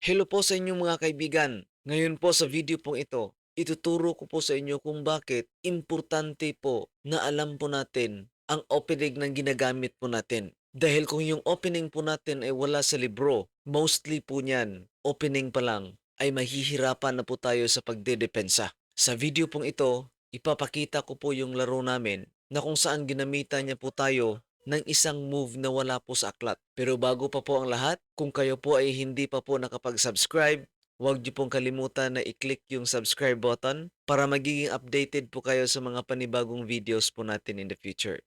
Hello po sa inyong mga kaibigan. Ngayon po sa video pong ito, ituturo ko po sa inyo kung bakit importante po na alam po natin ang opening ng ginagamit po natin. Dahil kung yung opening po natin ay wala sa libro, mostly po niyan, opening pa lang, ay mahihirapan na po tayo sa pagdedepensa. Sa video pong ito, ipapakita ko po yung laro namin na kung saan ginamitan niya po tayo ng isang move na wala po sa aklat. Pero bago pa po ang lahat, kung kayo po ay hindi pa po nakapag-subscribe, huwag niyo pong kalimutan na i-click yung subscribe button para magiging updated po kayo sa mga panibagong videos po natin in the future.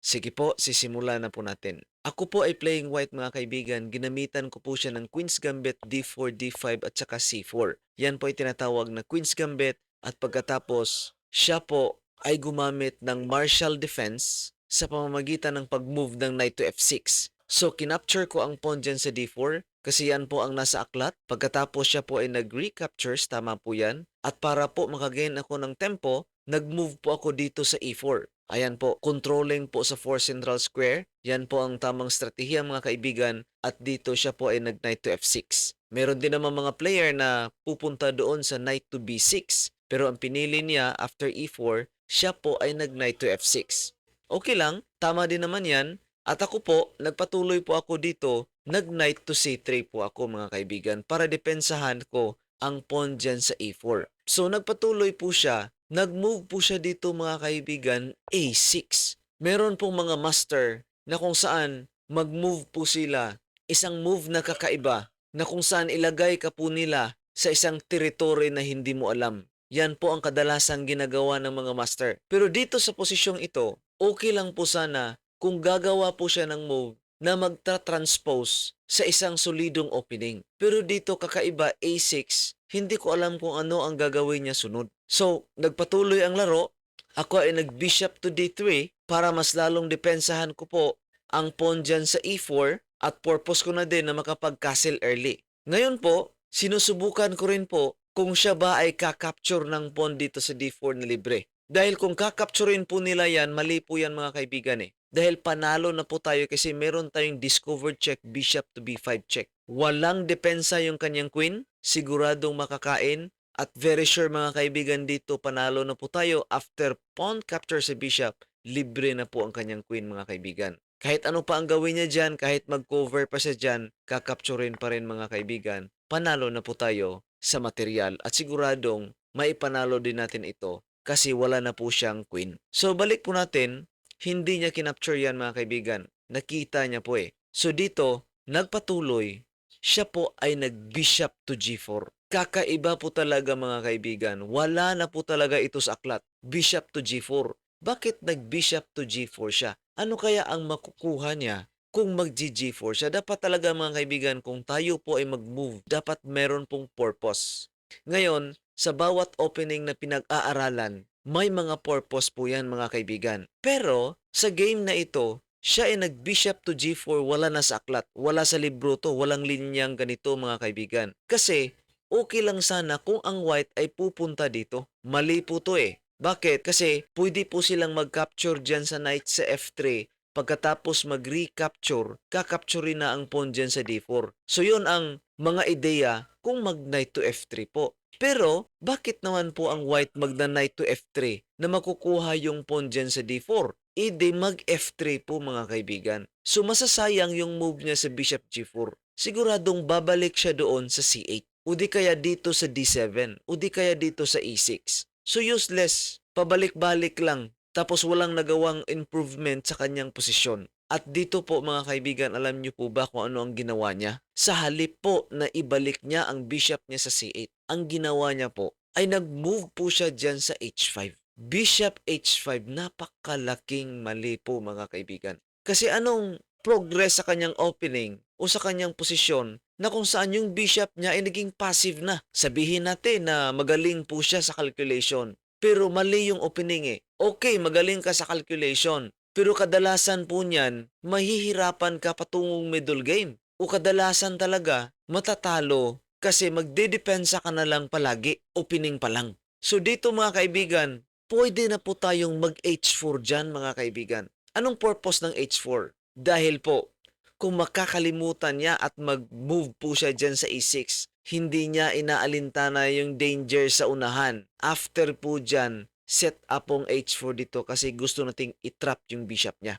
Sige po, sisimula na po natin. Ako po ay playing white mga kaibigan. Ginamitan ko po siya ng Queen's Gambit, D4, D5 at saka C4. Yan po ay tinatawag na Queen's Gambit at pagkatapos siya po ay gumamit ng martial defense sa pamamagitan ng pag-move ng knight to F6. So, kinapture ko ang pawn dyan sa D4 kasi yan po ang nasa aklat. Pagkatapos siya po ay nag-recaptures, tama po yan. At para po makagain ako ng tempo, nag-move po ako dito sa E4. Ayan po, controlling po sa 4 central square. Yan po ang tamang strategiya mga kaibigan. At dito siya po ay nag-knight to F6. Meron din naman mga player na pupunta doon sa knight to B6. Pero ang pinili niya after E4, siya po ay nag-knight to F6. Okay lang, tama din naman yan. At ako po, nagpatuloy po ako dito, nag-knight to C3 po ako mga kaibigan para depensahan ko ang pawn dyan sa A4. So nagpatuloy po siya, nag-move po siya dito mga kaibigan, A6. Meron pong mga master na kung saan mag-move po sila, isang move na kakaiba, na kung saan ilagay ka po nila sa isang teritoryo na hindi mo alam. Yan po ang kadalasang ginagawa ng mga master. Pero dito sa posisyong ito, okay lang po sana kung gagawa po siya ng move na magtra-transpose sa isang solidong opening. Pero dito kakaiba A6, hindi ko alam kung ano ang gagawin niya sunod. So, nagpatuloy ang laro. Ako ay nag-bishop to D3 para mas lalong depensahan ko po ang pawn dyan sa E4 at purpose ko na din na makapag-castle early. Ngayon po, sinusubukan ko rin po kung siya ba ay kakapture ng pawn dito sa D4 na libre. Dahil kung kakapturein po nila yan, mali po yan mga kaibigan eh. Dahil panalo na po tayo kasi meron tayong discovered check, bishop to b5 check. Walang depensa yung kanyang queen, siguradong makakain, at very sure mga kaibigan dito, panalo na po tayo after pawn capture sa bishop, libre na po ang kanyang queen mga kaibigan. Kahit ano pa ang gawin niya dyan, kahit mag-cover pa siya dyan, kakapturin pa rin mga kaibigan, panalo na po tayo sa material at siguradong maipanalo din natin ito kasi wala na po siyang queen. So balik po natin, hindi niya kinapture yan mga kaibigan. Nakita niya po eh. So dito, nagpatuloy, siya po ay nag-bishop to g4. Kakaiba po talaga mga kaibigan. Wala na po talaga ito sa aklat. Bishop to g4. Bakit nag-bishop to g4 siya? Ano kaya ang makukuha niya kung mag-g4 siya? Dapat talaga mga kaibigan, kung tayo po ay mag-move, dapat meron pong purpose. Ngayon, sa bawat opening na pinag-aaralan, may mga purpose po yan mga kaibigan. Pero, sa game na ito, siya ay nag-bishop to g4, wala na sa aklat, wala sa libro to, walang linyang ganito mga kaibigan. Kasi, okay lang sana kung ang white ay pupunta dito. Mali po to eh. Bakit? Kasi pwede po silang mag-capture dyan sa knight sa F3 pagkatapos mag-recapture, kakapture na ang pawn dyan sa D4. So yun ang mga ideya kung mag-knight to F3 po. Pero, bakit naman po ang white magna-knight to F3 na makukuha yung pawn dyan sa D4? Ide mag-F3 po mga kaibigan. So masasayang yung move niya sa bishop G4. Siguradong babalik siya doon sa C8. O di kaya dito sa D7. O di kaya dito sa E6. So useless. Pabalik-balik lang. Tapos walang nagawang improvement sa kanyang posisyon. At dito po mga kaibigan, alam niyo po ba kung ano ang ginawa niya? Sa halip po na ibalik niya ang bishop niya sa C8, ang ginawa niya po ay nag-move po siya dyan sa H5. Bishop H5, napakalaking mali po mga kaibigan. Kasi anong progress sa kanyang opening o sa kanyang posisyon na kung saan yung bishop niya ay naging passive na. Sabihin natin na magaling po siya sa calculation. Pero mali yung opening eh. Okay, magaling ka sa calculation. Pero kadalasan po niyan, mahihirapan ka patungong middle game. O kadalasan talaga, matatalo kasi magdedepensa ka na lang palagi, opening pa lang. So dito mga kaibigan, pwede na po tayong mag-H4 dyan mga kaibigan. Anong purpose ng H4? Dahil po, kung makakalimutan niya at mag-move po siya dyan sa E6, hindi niya inaalintana yung danger sa unahan. After po dyan, set up pong H4 dito kasi gusto nating itrap yung bishop niya.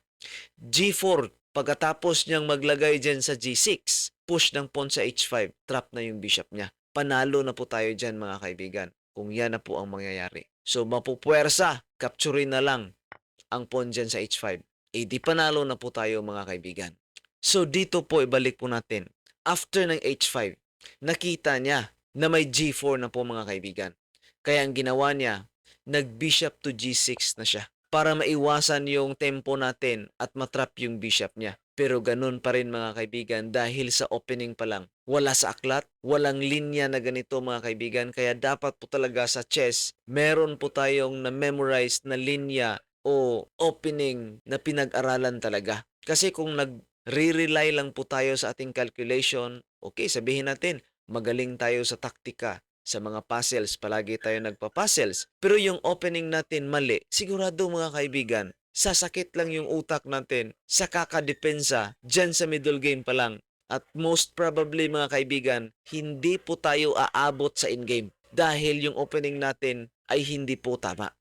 G4, pagkatapos niyang maglagay dyan sa G6, push ng pawn sa H5, trap na yung bishop niya. Panalo na po tayo dyan mga kaibigan kung yan na po ang mangyayari. So mapupuwersa, capturein na lang ang pawn dyan sa H5. Eh di panalo na po tayo mga kaibigan. So dito po ibalik po natin. After ng H5, nakita niya na may G4 na po mga kaibigan. Kaya ang ginawa niya, nag-bishop to G6 na siya para maiwasan yung tempo natin at matrap yung bishop niya. Pero ganun pa rin mga kaibigan dahil sa opening pa lang. Wala sa aklat, walang linya na ganito mga kaibigan. Kaya dapat po talaga sa chess, meron po tayong na-memorize na linya o opening na pinag-aralan talaga. Kasi kung nag-re-rely lang po tayo sa ating calculation, okay, sabihin natin, magaling tayo sa taktika, sa mga puzzles, palagi tayo nagpa-puzzles. Pero yung opening natin mali, sigurado mga kaibigan, sasakit lang yung utak natin sa kakadepensa dyan sa middle game pa lang. At most probably mga kaibigan, hindi po tayo aabot sa in-game dahil yung opening natin ay hindi po tama.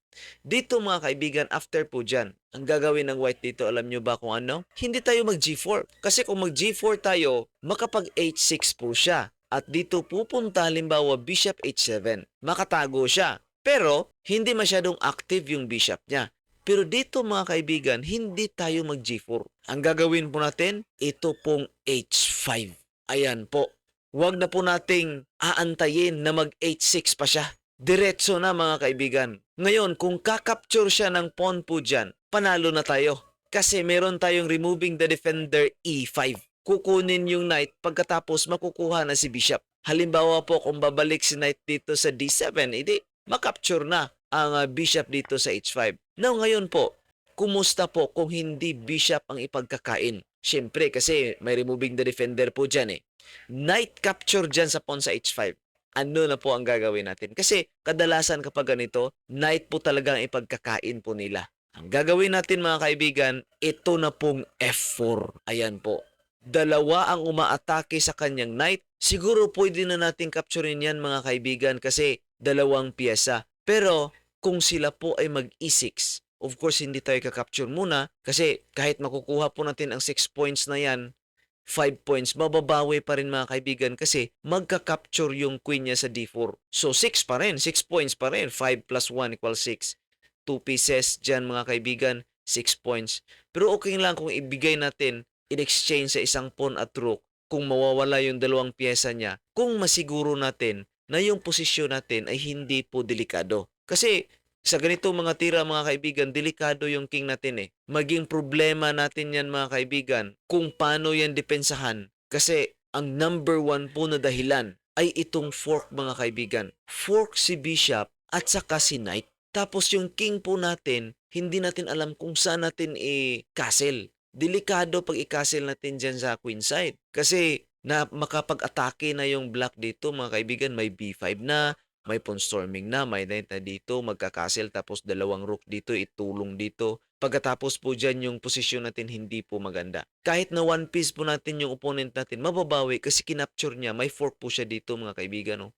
Dito mga kaibigan, after po dyan, ang gagawin ng white dito, alam nyo ba kung ano? Hindi tayo mag G4. Kasi kung mag G4 tayo, makapag H6 po siya. At dito pupunta halimbawa bishop H7. Makatago siya. Pero hindi masyadong active yung bishop niya. Pero dito mga kaibigan, hindi tayo mag G4. Ang gagawin po natin, ito pong H5. Ayan po. Huwag na po nating aantayin na mag H6 pa siya. Diretso na mga kaibigan. Ngayon, kung kakapture siya ng pawn po dyan, panalo na tayo. Kasi meron tayong removing the defender E5 kukunin yung knight pagkatapos makukuha na si bishop. Halimbawa po kung babalik si knight dito sa d7, edi makapture na ang uh, bishop dito sa h5. Now ngayon po, kumusta po kung hindi bishop ang ipagkakain? Siyempre kasi may removing the defender po dyan eh. Knight capture dyan sa pawn sa h5. Ano na po ang gagawin natin? Kasi kadalasan kapag ganito, knight po talaga ang ipagkakain po nila. Ang gagawin natin mga kaibigan, ito na pong F4. Ayan po dalawa ang umaatake sa kanyang knight, siguro pwede na nating capturein yan mga kaibigan kasi dalawang piyesa. Pero kung sila po ay mag-E6, of course hindi tayo kakapture muna kasi kahit makukuha po natin ang 6 points na yan, 5 points, mababawi pa rin mga kaibigan kasi magka-capture yung queen niya sa D4. So 6 pa rin, 6 points pa rin, 5 plus 1 equals 6. 2 pieces dyan mga kaibigan, 6 points. Pero okay lang kung ibigay natin in exchange sa isang pawn at rook kung mawawala yung dalawang pyesa niya kung masiguro natin na yung posisyon natin ay hindi po delikado. Kasi sa ganito mga tira mga kaibigan, delikado yung king natin eh. Maging problema natin yan mga kaibigan kung paano yan depensahan. Kasi ang number one po na dahilan ay itong fork mga kaibigan. Fork si bishop at saka si knight. Tapos yung king po natin, hindi natin alam kung saan natin i-castle delikado pag i-castle natin dyan sa queen side. Kasi na makapag-atake na yung black dito, mga kaibigan, may b5 na, may pawn storming na, may knight na dito, magka-castle tapos dalawang rook dito, itulong dito. Pagkatapos po dyan yung posisyon natin hindi po maganda. Kahit na one piece po natin yung opponent natin, mababawi kasi kinapture niya, may fork po siya dito mga kaibigan. No?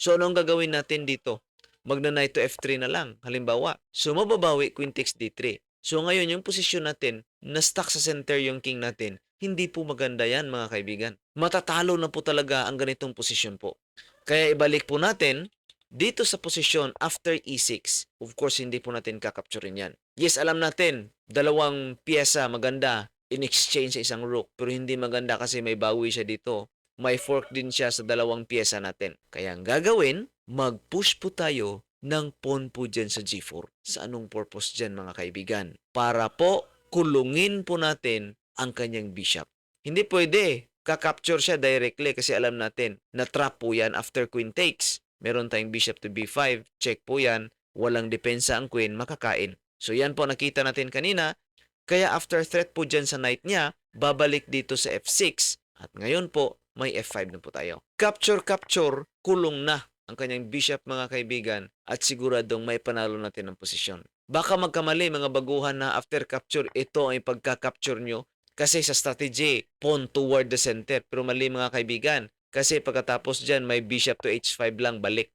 So anong gagawin natin dito? Magna knight to f3 na lang, halimbawa. So mababawi, queen takes d3. So ngayon, yung posisyon natin, na stuck sa center yung king natin, hindi po maganda yan mga kaibigan. Matatalo na po talaga ang ganitong posisyon po. Kaya ibalik po natin dito sa posisyon after e6. Of course, hindi po natin kakapturin yan. Yes, alam natin, dalawang pyesa maganda in exchange sa isang rook. Pero hindi maganda kasi may bawi siya dito. May fork din siya sa dalawang pyesa natin. Kaya ang gagawin, mag-push po tayo ng pawn po dyan sa G4. Sa anong purpose dyan mga kaibigan? Para po kulungin po natin ang kanyang bishop. Hindi pwede. Kakapture siya directly kasi alam natin na trap po yan after queen takes. Meron tayong bishop to b5. Check po yan. Walang depensa ang queen, makakain. So yan po nakita natin kanina. Kaya after threat po dyan sa knight niya, babalik dito sa f6. At ngayon po, may f5 na po tayo. Capture, capture, kulong na ang kanyang bishop mga kaibigan at siguradong may panalo natin ng posisyon. Baka magkamali mga baguhan na after capture ito ay pagka-capture nyo Kasi sa strategy, pawn toward the center. Pero mali mga kaibigan. Kasi pagkatapos dyan, may bishop to h5 lang balik.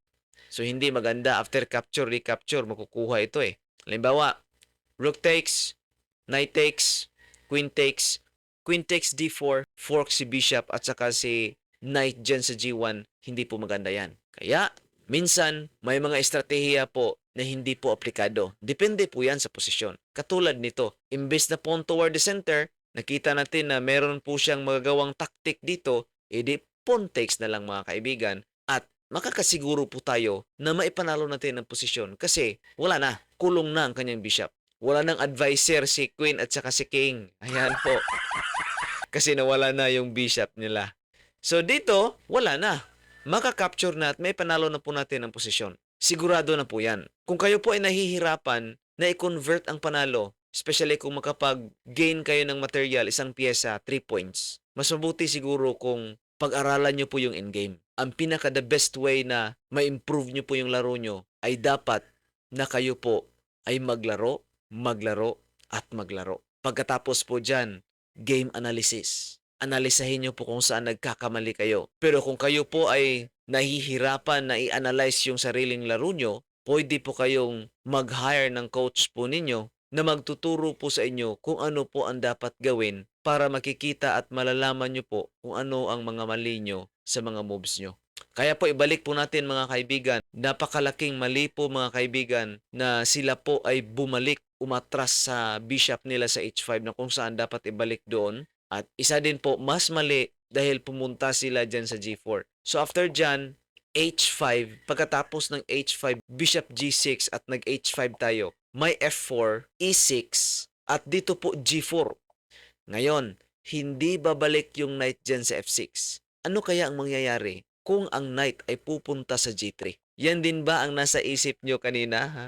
So hindi maganda. After capture, recapture, makukuha ito eh. Halimbawa, rook takes, knight takes, queen takes, queen takes d4, fork si bishop at saka si knight dyan sa g1, hindi po maganda yan. Kaya, minsan, may mga estratehiya po na hindi po aplikado. Depende po yan sa posisyon. Katulad nito, imbes na pawn toward the center, nakita natin na meron po siyang magagawang tactic dito, edi pawn takes na lang mga kaibigan at makakasiguro po tayo na maipanalo natin ang posisyon kasi wala na, kulong na ang kanyang bishop. Wala nang advisor si queen at saka si king. Ayan po. kasi nawala na yung bishop nila. So dito, wala na. Makakapture na at may panalo na po natin ang posisyon. Sigurado na po yan. Kung kayo po ay nahihirapan na i-convert ang panalo, especially kung makapag-gain kayo ng material, isang pyesa, 3 points, mas mabuti siguro kung pag-aralan nyo po yung endgame. Ang pinaka the best way na ma-improve nyo po yung laro nyo ay dapat na kayo po ay maglaro, maglaro, at maglaro. Pagkatapos po dyan, game analysis. Analisahin nyo po kung saan nagkakamali kayo. Pero kung kayo po ay nahihirapan na i-analyze yung sariling laro nyo, pwede po kayong mag-hire ng coach po ninyo na magtuturo po sa inyo kung ano po ang dapat gawin para makikita at malalaman nyo po kung ano ang mga mali nyo sa mga moves nyo. Kaya po ibalik po natin mga kaibigan, napakalaking mali po mga kaibigan na sila po ay bumalik, umatras sa bishop nila sa h5 na kung saan dapat ibalik doon. At isa din po, mas mali dahil pumunta sila dyan sa g4. So after dyan, h5, pagkatapos ng h5, bishop g6 at nag h5 tayo, may f4, e6, at dito po g4. Ngayon, hindi babalik yung knight dyan sa f6. Ano kaya ang mangyayari kung ang knight ay pupunta sa g3? Yan din ba ang nasa isip nyo kanina? Ha?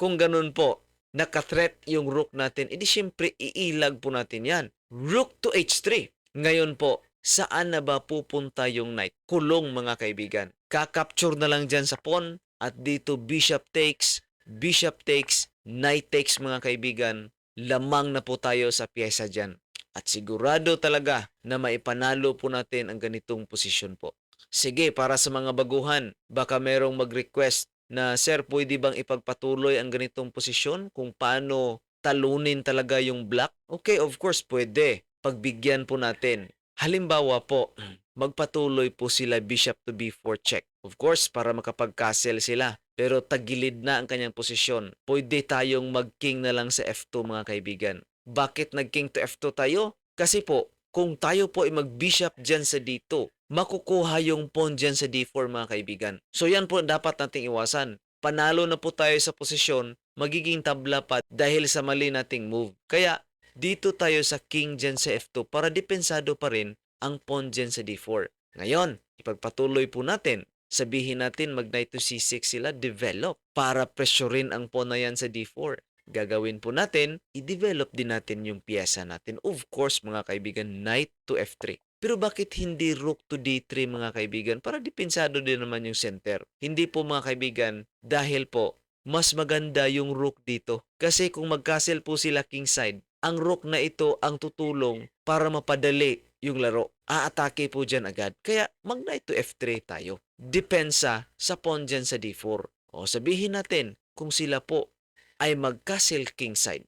Kung ganun po, nakathreat yung rook natin, edi syempre iilag po natin yan. Rook to h3. Ngayon po, saan na ba pupunta yung knight? Kulong mga kaibigan. Kakapture na lang dyan sa pawn at dito bishop takes, bishop takes, knight takes mga kaibigan. Lamang na po tayo sa pyesa dyan. At sigurado talaga na maipanalo po natin ang ganitong posisyon po. Sige, para sa mga baguhan, baka merong mag-request na, Sir, pwede bang ipagpatuloy ang ganitong posisyon kung paano talunin talaga yung black? Okay, of course, pwede. Pagbigyan po natin. Halimbawa po, magpatuloy po sila bishop to b4 check. Of course, para makapag-castle sila. Pero tagilid na ang kanyang posisyon. Pwede tayong mag-king na lang sa f2 mga kaibigan. Bakit nag-king to f2 tayo? Kasi po, kung tayo po ay mag-bishop dyan sa d2, makukuha yung pawn dyan sa d4 mga kaibigan. So yan po dapat nating iwasan. Panalo na po tayo sa posisyon, magiging tabla pa dahil sa mali nating move. Kaya dito tayo sa king dyan sa f2 para depensado pa rin ang pawn dyan sa d4. Ngayon, ipagpatuloy po natin. Sabihin natin mag knight to c6 sila, develop para pressurein ang pawn na yan sa d4 gagawin po natin, i-develop din natin yung piyesa natin. Of course, mga kaibigan, knight to f3. Pero bakit hindi rook to d3 mga kaibigan? Para dipensado din naman yung center. Hindi po mga kaibigan, dahil po, mas maganda yung rook dito. Kasi kung mag-castle po sila kingside, ang rook na ito ang tutulong para mapadali yung laro. Aatake po dyan agad. Kaya mag knight to f3 tayo. Depensa sa pawn dyan sa d4. O sabihin natin, kung sila po ay mag-castle kingside.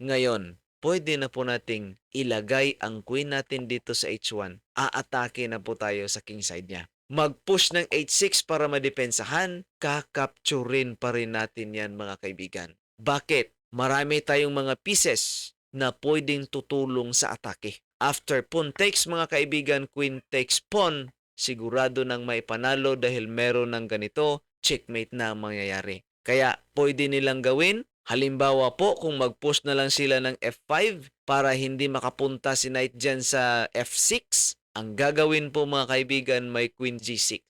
Ngayon, pwede na po nating ilagay ang queen natin dito sa h1. Aatake na po tayo sa kingside niya. Mag-push ng h6 para madepensahan, kakapturin pa rin natin yan mga kaibigan. Bakit? Marami tayong mga pieces na pwedeng tutulong sa atake. After pawn takes mga kaibigan, queen takes pawn, sigurado nang may panalo dahil meron ng ganito, checkmate na ang mangyayari. Kaya pwede nilang gawin, halimbawa po kung mag-push na lang sila ng F5 para hindi makapunta si knight dyan sa F6, ang gagawin po mga kaibigan may queen G6.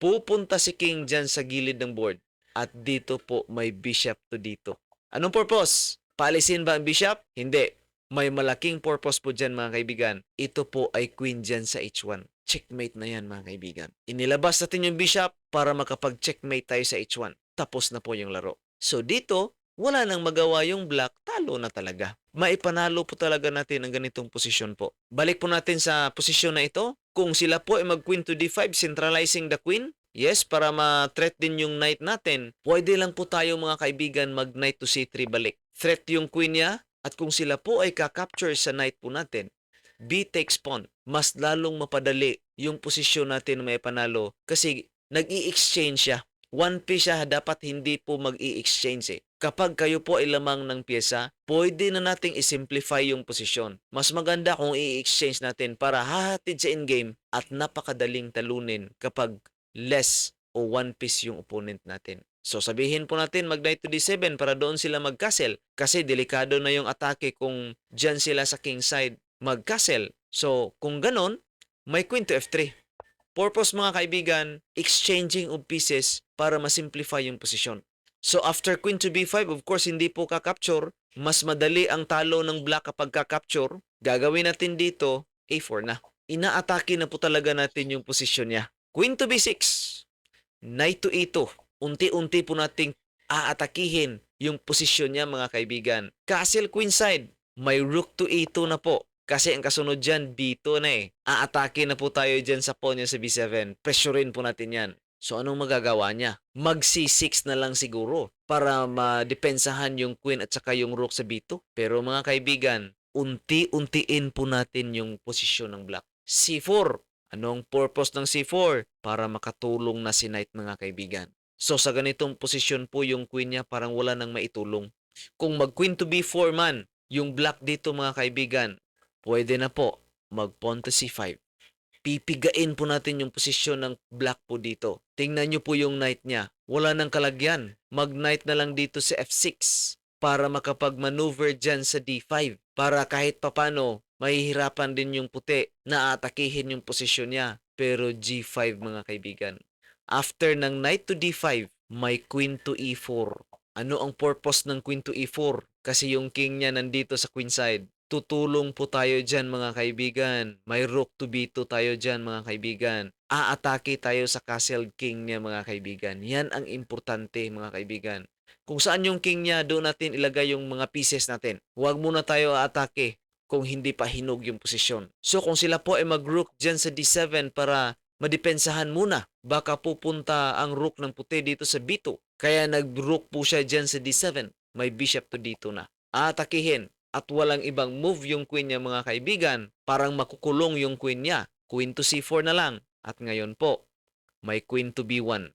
Pupunta si king dyan sa gilid ng board at dito po may bishop to dito. Anong purpose? Paalisin ba ang bishop? Hindi. May malaking purpose po dyan mga kaibigan. Ito po ay queen dyan sa H1. Checkmate na yan mga kaibigan. Inilabas natin yung bishop para makapag-checkmate tayo sa H1. Tapos na po yung laro. So dito, wala nang magawa yung black, talo na talaga. Maipanalo po talaga natin ang ganitong posisyon po. Balik po natin sa posisyon na ito. Kung sila po ay mag-queen to d5, centralizing the queen, yes, para ma-threat din yung knight natin, pwede lang po tayo mga kaibigan mag-knight to c3 balik. Threat yung queen niya, at kung sila po ay kakapture sa knight po natin, b takes pawn, mas lalong mapadali yung posisyon natin na may panalo kasi nag-i-exchange siya. One piece siya, dapat hindi po mag-i-exchange eh. Kapag kayo po ay lamang ng pyesa, pwede na nating i-simplify yung posisyon. Mas maganda kung i-exchange natin para hahatid sa in-game at napakadaling talunin kapag less o one piece yung opponent natin. So sabihin po natin mag knight to d7 para doon sila mag-castle kasi delikado na yung atake kung dyan sila sa king side mag-castle. So kung ganon, may queen to f3. Purpose mga kaibigan, exchanging of pieces para ma-simplify yung posisyon. So after queen to b5, of course hindi po ka-capture, mas madali ang talo ng black kapag ka-capture. Gagawin natin dito, a4 na. Inaatake na po talaga natin yung posisyon niya. Queen to b6, knight to e2. Unti-unti po nating aatakihin yung posisyon niya mga kaibigan. Castle queen side, may rook to e2 na po. Kasi ang kasunod dyan, B2 na eh. Aatake na po tayo dyan sa pawn niya sa B7. Pressurein po natin yan. So anong magagawa niya? Mag C6 na lang siguro para madepensahan yung queen at saka yung rook sa B2. Pero mga kaibigan, unti-untiin po natin yung posisyon ng black. C4. Anong purpose ng C4? Para makatulong na si knight mga kaibigan. So sa ganitong posisyon po yung queen niya parang wala nang maitulong. Kung mag queen to B4 man, yung black dito mga kaibigan, pwede na po mag pawn to C5 pipigain po natin yung posisyon ng black po dito. Tingnan nyo po yung knight niya. Wala nang kalagyan. Mag-knight na lang dito sa F6 para makapag-maneuver dyan sa D5. Para kahit papano, mahihirapan din yung puti na atakihin yung posisyon niya. Pero G5 mga kaibigan. After ng knight to D5, may queen to E4. Ano ang purpose ng queen to E4? Kasi yung king niya nandito sa queen side tutulong po tayo dyan mga kaibigan. May rook to b2 tayo dyan mga kaibigan. Aatake tayo sa castle king niya mga kaibigan. Yan ang importante mga kaibigan. Kung saan yung king niya, doon natin ilagay yung mga pieces natin. Huwag muna tayo aatake kung hindi pa hinog yung posisyon. So kung sila po ay mag-rook dyan sa d7 para madepensahan muna, baka pupunta ang rook ng puti dito sa b2. Kaya nag-rook po siya dyan sa d7. May bishop to d2 na. Aatakihin at walang ibang move yung queen niya mga kaibigan, parang makukulong yung queen niya. Queen to c4 na lang. At ngayon po, may queen to b1.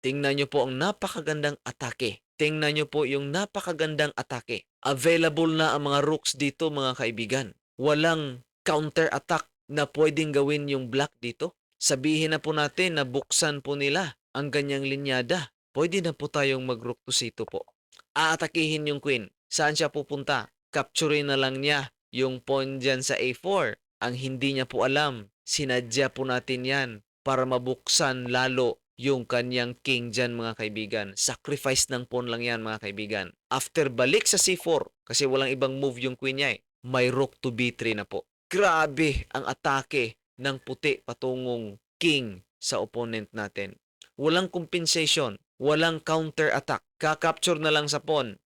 Tingnan nyo po ang napakagandang atake. Tingnan nyo po yung napakagandang atake. Available na ang mga rooks dito mga kaibigan. Walang counter attack na pwedeng gawin yung black dito. Sabihin na po natin na buksan po nila ang ganyang linyada. Pwede na po tayong mag-rook to c2 po. Aatakihin yung queen. Saan siya pupunta? capturein na lang niya yung pawn dyan sa A4. Ang hindi niya po alam, sinadya po natin yan para mabuksan lalo yung kanyang king dyan mga kaibigan. Sacrifice ng pawn lang yan mga kaibigan. After balik sa C4, kasi walang ibang move yung queen niya eh, may rook to B3 na po. Grabe ang atake ng puti patungong king sa opponent natin. Walang compensation, walang counter attack. Kakapture na lang sa pawn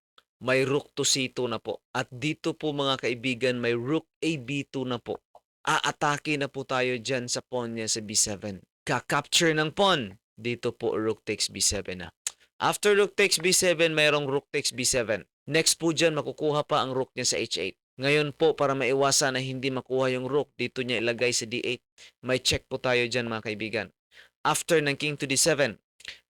may rook to c2 na po. At dito po mga kaibigan, may rook a b2 na po. Aatake na po tayo dyan sa pawn niya sa b7. Ka-capture ng pawn. Dito po rook takes b7 na. After rook takes b7, mayroong rook takes b7. Next po dyan, makukuha pa ang rook niya sa h8. Ngayon po, para maiwasan na hindi makuha yung rook, dito niya ilagay sa d8. May check po tayo dyan mga kaibigan. After ng king to d7,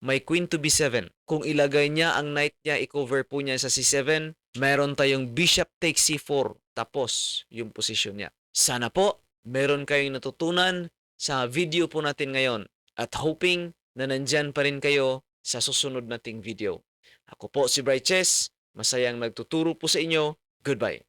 may queen to b7. Kung ilagay niya ang knight niya, i-cover po niya sa c7, meron tayong bishop takes c4. Tapos, yung posisyon niya. Sana po, meron kayong natutunan sa video po natin ngayon. At hoping na nandyan pa rin kayo sa susunod nating video. Ako po si Bright Chess. Masayang nagtuturo po sa inyo. Goodbye.